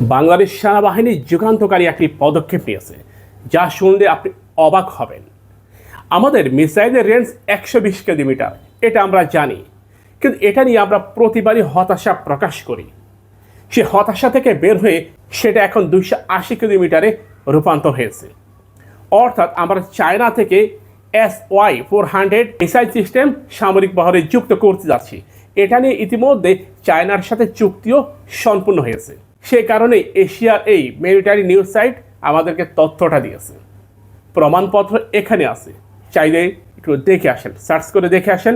বাংলাদেশ সেনাবাহিনী যুগান্তকারী একটি পদক্ষেপ নিয়েছে, যা শুনলে আপনি অবাক হবেন। আমাদের মিসাইলের রেঞ্জ একশো বিশ কিলোমিটার, এটা আমরা জানি। কিন্তু এটা নিয়ে আমরা প্রতিবারই হতাশা প্রকাশ করি। সে হতাশা থেকে বের হয়ে সেটা এখন দুইশো আশি কিলোমিটারে রূপান্তর হয়েছে। অর্থাৎ আমরা চায়না থেকে S Y four hundred missile system সামরিক বহরে যুক্ত করতে যাচ্ছি। এটা নিয়ে ইতিমধ্যে চায়নার সাথে চুক্তিও সম্পূর্ণ হয়েছে। সে কারণে এশিয়ার এই মিলিটারি নিউজ সাইট আমাদেরকে তথ্যটা দিয়েছে। প্রমাণপত্র এখানে আছে। চাইলে একটু দেখে আসেন, সার্চ করে দেখে আসেন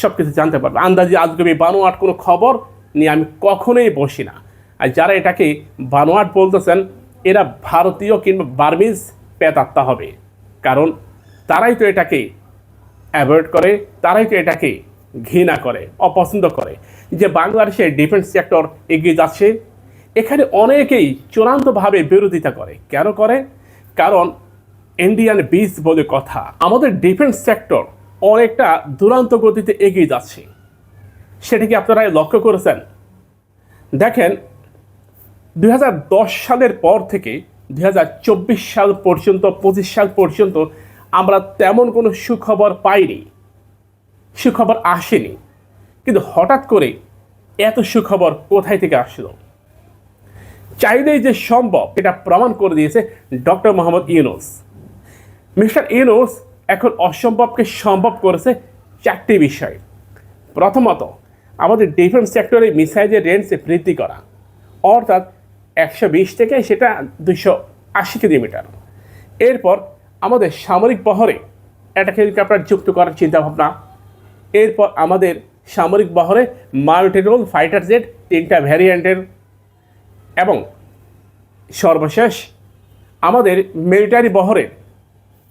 সব কিছু জানতে পারবে আন্দাজে আজগবি বানোয়াট কোনো খবর নিয়ে আমি কখনোই বসি না। আর যারা এটাকে বানোয়াট বলতেছেন, এরা ভারতীয় কিংবা বার্মিজ পেতাত্তা হবে। কারণ তারাই তো এটাকে অ্যাভয়েড করে, তারাই তো এটাকে ঘৃণা করে, অপছন্দ করে। যে বাংলাদেশের ডিফেন্স সেক্টর এগিয়ে যাচ্ছে এখানে অনেকেই চূড়ান্তভাবে বিরোধিতা করে। কেন করে? কারণ ইন্ডিয়ান বিচ বলে কথা। আমাদের ডিফেন্স সেক্টর অনেকটা দুরান্ত গতিতে এগিয়ে যাচ্ছে। সেটা কি আপনারা লক্ষ্য করেছেন? দেখেন দু হাজার দশ সালের পর থেকে দু হাজার চব্বিশ সাল পর্যন্ত, পঁচিশ সাল পর্যন্ত আমরা তেমন কোনো সুখবর পাইনি। সুখবর আসেনি। কিন্তু হঠাৎ করে এত সুখবর কোথায় থেকে আসলো? চাইলেই যে সম্ভব, এটা প্রমাণ করে দিয়েছে ডক্টর মোহাম্মদ ইউনুস। মিস্টার ইউনুস এখন অসম্ভবকে সম্ভব করেছে চারটি বিষয়। প্রথমত, আমাদের ডিফেন্স সেক্টরে মিসাইলের রেঞ্জে বৃদ্ধি করা। অর্থাৎ একশো বিশ থেকে সেটা দুশো আশি কিলোমিটার। এরপর আমাদের সামরিক বহরে অ্যাটাক হেলিকপ্টার যুক্ত করার চিন্তাভাবনা। এরপর আমাদের সামরিক বহরে মাল্টিরোল ফাইটার জেট, তিনটা ভ্যারিয়েন্টের এবং সর্বশেষ আমাদের মিলিটারি বহরের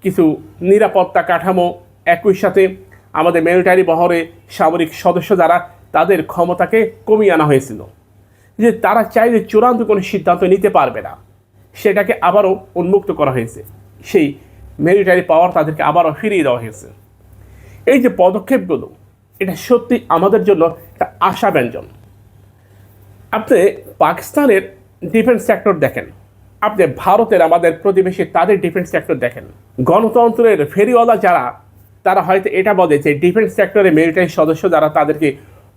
কিছু নিরাপত্তা কাঠামো একই সাথে আমাদের মিলিটারি বহরে সামরিক সদস্য যারা, তাদের ক্ষমতাকে কমিয়ে আনা হয়েছিল। যে তারা চাইলে চূড়ান্ত কোনো সিদ্ধান্ত নিতে পারবে না। সেটাকে আবারও উন্মুক্ত করা হয়েছে। সেই মিলিটারি পাওয়ার তাদেরকে আবারও ফিরিয়ে দেওয়া হয়েছে। এই যে পদক্ষেপগুলো, এটা সত্যি আমাদের জন্য একটা আশাব্যঞ্জন। আপনি পাকিস্তানের ডিফেন্স সেক্টর দেখেন। আপনি ভারতের আমাদের প্রতিবেশী তাদের ডিফেন্স সেক্টর দেখেন। গণতন্ত্রের ফেরিওয়ালা যারা, তারা হয়তো এটা বলে যে ডিফেন্স সেক্টরে মিলিটারি সদস্য যারা তাদেরকে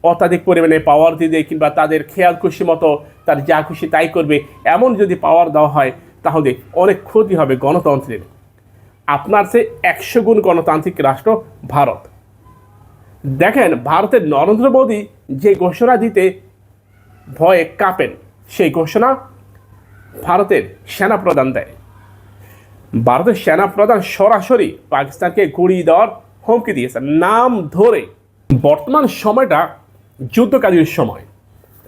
অত্যাধিক পরিমাণে পাওয়ার দিবে কিংবা তাদের খেয়াল খুশি মতো তার যা খুশি তাই করবে, এমন যদি পাওয়ার দেওয়া হয়, তাহলে অনেক ক্ষতি হবে গণতন্ত্রের। আপনার সে একশো গুণ গণতান্ত্রিক রাষ্ট্র ভারত। দেখেন, ভারতের নরেন্দ্র মোদী যে ঘোষণা দিতে ভয়ে কাঁপেন। সেই ঘোষণা ভারতের সেনা প্রধান দেয়। ভারতের সেনা প্রধান সরাসরি পাকিস্তানকে গুড়িয়ে দেওয়ার হুমকি দিয়েছে নাম ধরে বর্তমান সময়টা যুদ্ধকালীন সময়।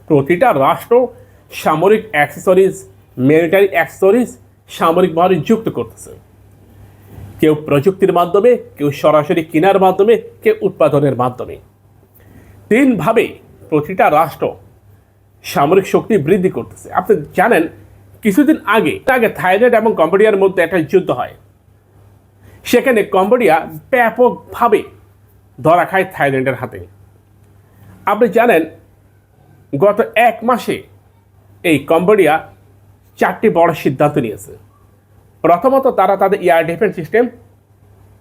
প্রতিটা রাষ্ট্র সামরিক অ্যাক্সেসরিজ মিলিটারি অ্যাক্সেসরিজ সামরিক বাহিনী যুক্ত করতেছে। কেউ প্রযুক্তির মাধ্যমে, কেউ সরাসরি কেনার মাধ্যমে, কেউ উৎপাদনের মাধ্যমে। তিনভাবে প্রতিটা রাষ্ট্র সামরিক শক্তি বৃদ্ধি করতেছে। আপনি জানেন, কিছুদিন আগে আগে থাইল্যান্ড এবং কম্বোডিয়ার মধ্যে একটা যুদ্ধ হয়। সেখানে কম্বোডিয়া ব্যাপকভাবে ধরা খায় থাইল্যান্ডের হাতে। আপনি জানেন, গত এক মাসে এই কম্বোডিয়া চারটি বড় সিদ্ধান্ত নিয়েছে। প্রথমত, তারা তাদের এয়ার ডিফেন্স সিস্টেম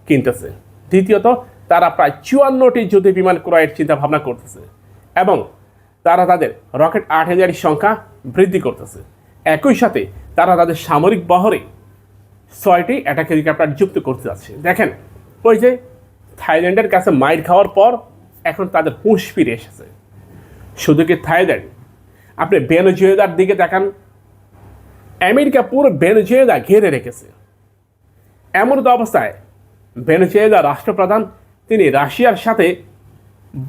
কিনতেছে। দ্বিতীয়ত, তারা প্রায় চুয়ান্নটি যুদ্ধ বিমান ক্রয়ের চিন্তা ভাবনা করতেছে। এবং তারা তাদের রকেট আর্টিলারির সংখ্যা বৃদ্ধি করতেছে। একই সাথে তারা তাদের সামরিক বহরে ছয়টি অ্যাটাক হেলিকপ্টার যুক্ত করতে যাচ্ছে। দেখেন, ওই যে থাইল্যান্ডের কাছে মাইর খাওয়ার পর এখন তাদের হুঁশ ফিরে এসেছে। শুধু কি থাইল্যান্ড? আপনি বেনজুয়েদার দিকে দেখান, আমেরিকা পুরো বেনজুয়েদা ঘিরে রেখেছে। এমন তো অবস্থায় বেনজুয়েদা রাষ্ট্রপ্রধান তিনি রাশিয়ার সাথে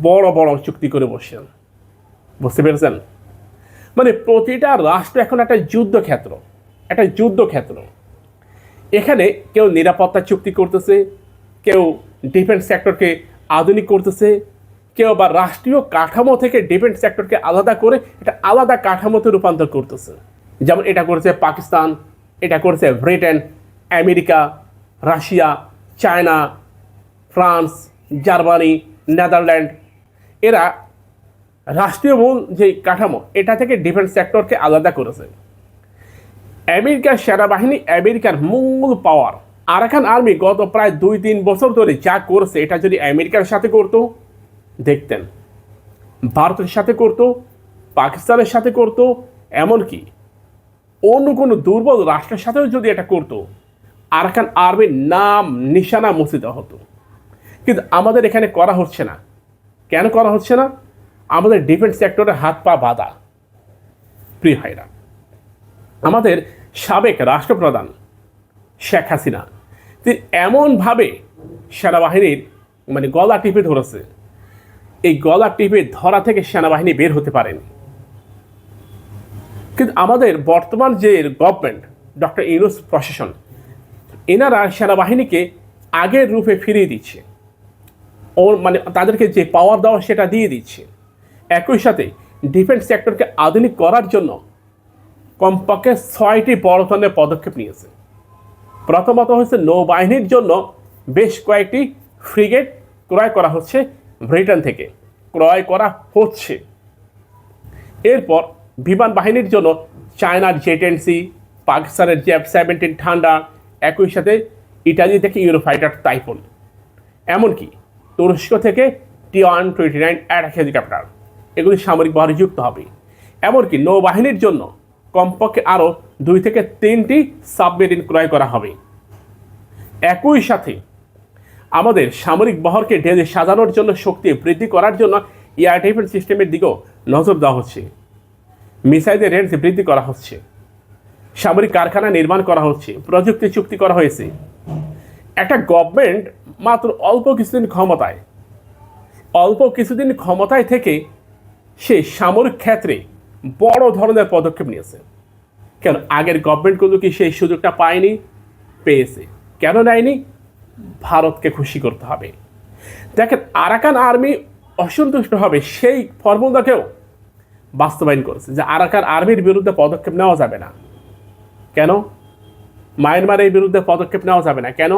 বড় বড় চুক্তি করে বসছেন বুঝতে পেরেছেন? মানে প্রতিটা রাষ্ট্র এখন একটা যুদ্ধক্ষেত্র একটা যুদ্ধক্ষেত্র। এখানে কেউ নিরাপত্তা চুক্তি করতেছে, কেউ ডিফেন্স সেক্টরকে আধুনিক করতেছে, কেউ বা রাষ্ট্রীয় কাঠামো থেকে ডিফেন্স সেক্টরকে আলাদা করে এটা আলাদা কাঠামোতে রূপান্তর করতেছে। যেমন এটা করেছে পাকিস্তান, এটা করেছে Britain, America, Russia, China, France, Germany, Netherland. এরা রাষ্ট্রীয় মূল যে কাঠামো, এটা থেকে ডিফেন্স সেক্টরকে আলাদা করেছে। আমেরিকার সেনাবাহিনী, আমেরিকার মূল পাওয়ার আরাকান আর্মি গত প্রায় দুই তিন বছর ধরে যা করছে, এটা যদি আমেরিকার সাথে করতো, দেখতেন। ভারতের সাথে করতো, পাকিস্তানের সাথে করতো, এমনকি অন্য কোনো দুর্বল রাষ্ট্রের সাথেও যদি এটা করতো, আরাকান আর্মির নাম, নিশানা মুছে দেওয়া হতো। কিন্তু আমাদের এখানে করা হচ্ছে না। কেন করা হচ্ছে না? আমাদের ডিফেন্স সেক্টরে হাত পা বাঁধা। প্রিয় ভাইরা, আমাদের সাবেক রাষ্ট্রপ্রধান শেখ হাসিনা, তিনি এমনভাবে সেনাবাহিনীর মানে গলা টিপে ধরেছে। এই গলা টিপে ধরা থেকে সেনাবাহিনী বের হতে পারেনি। কিন্তু আমাদের বর্তমান যে গভর্নমেন্ট ডক্টর ইউনুস প্রশাসন এনারা সেনাবাহিনীকে আগের রূপে ফিরিয়ে দিচ্ছে। ও মানে তাদেরকে যে পাওয়ার দেওয়া সেটা দিয়ে দিচ্ছে। একই সাথে ডিফেন্স সেক্টরকে আধুনিক করার জন্য কমপক্ষে ছয়টি বড় ধরনের পদক্ষেপ নিয়েছে। প্রথমত হচ্ছে নৌবাহিনীর জন্য বেশ কয়েকটি ফ্রিগেট ক্রয় করা হচ্ছে ব্রিটেন থেকে। ক্রয় করা হচ্ছে। এরপর বিমান বাহিনীর জন্য চায়নার জেটেন্সি পাকিস্তানের জেফ সেভেন্টিন ঠান্ডা, একই সাথে ইটালি থেকে ইউরোফাইটার টাইফুন। এমনকি তুরস্ক থেকে T one twenty nine attack helicopter. এগুলি সামরিক বহরে যুক্ত হবে। এমনকি নৌবাহিনীর জন্য কমপক্ষে আরও দুই থেকে তিনটি সাবমেরিন ক্রয় করা হবে। একই সাথে আমাদের সামরিক বহরকে ঢেলে সাজানোর জন্য শক্তি বৃদ্ধি করার জন্য এয়ার ডিফেন্স সিস্টেমের দিকেও নজর দেওয়া হচ্ছে। মিসাইলের রেঞ্জ বৃদ্ধি করা হচ্ছে। সামরিক কারখানা নির্মাণ করা হচ্ছে। প্রযুক্তি চুক্তি করা হয়েছে। একটা গভর্নমেন্ট মাত্র অল্প কিছুদিন ক্ষমতায়। অল্প কিছুদিন ক্ষমতায় থেকে সে সামরিক ক্ষেত্রে বড় ধরনের পদক্ষেপ নিয়েছে। কেন আগের গভর্নমেন্টগুলো কি সেই সুযোগটা পায়নি? পেয়েছে। কেন নেয়নি? ভারতকে খুশি করতে হবে। দেখেন, আরাকান আর্মি অসন্তুষ্ট হবে সেই ফর্মুলাকেও বাস্তবায়ন করেছে যে আরাকান আর্মির বিরুদ্ধে পদক্ষেপ নেওয়া যাবে না। কেন? মায়ানমারের বিরুদ্ধে পদক্ষেপ নেওয়া যাবে না। কেন?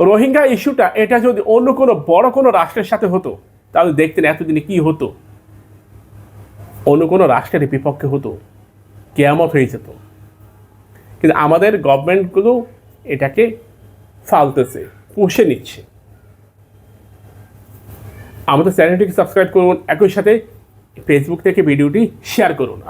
রোহিঙ্গা ইস্যুটা, এটা যদি অন্য কোনো বড় কোনো রাষ্ট্রের সাথে হতো, তাহলে দেখতেন এতদিনে কি হতো। অন্য কোনো রাষ্ট্রের বিপক্ষে হতো, কেয়ামত হয়ে যেত। কিন্তু আমাদের গভর্নমেন্টগুলো এটাকে ফালতেছে, পুষে নিচ্ছে। আমাদের চ্যানেলটিকে সাবস্ক্রাইব করুন, একই সাথে ফেসবুক থেকে ভিডিওটি শেয়ার করুন।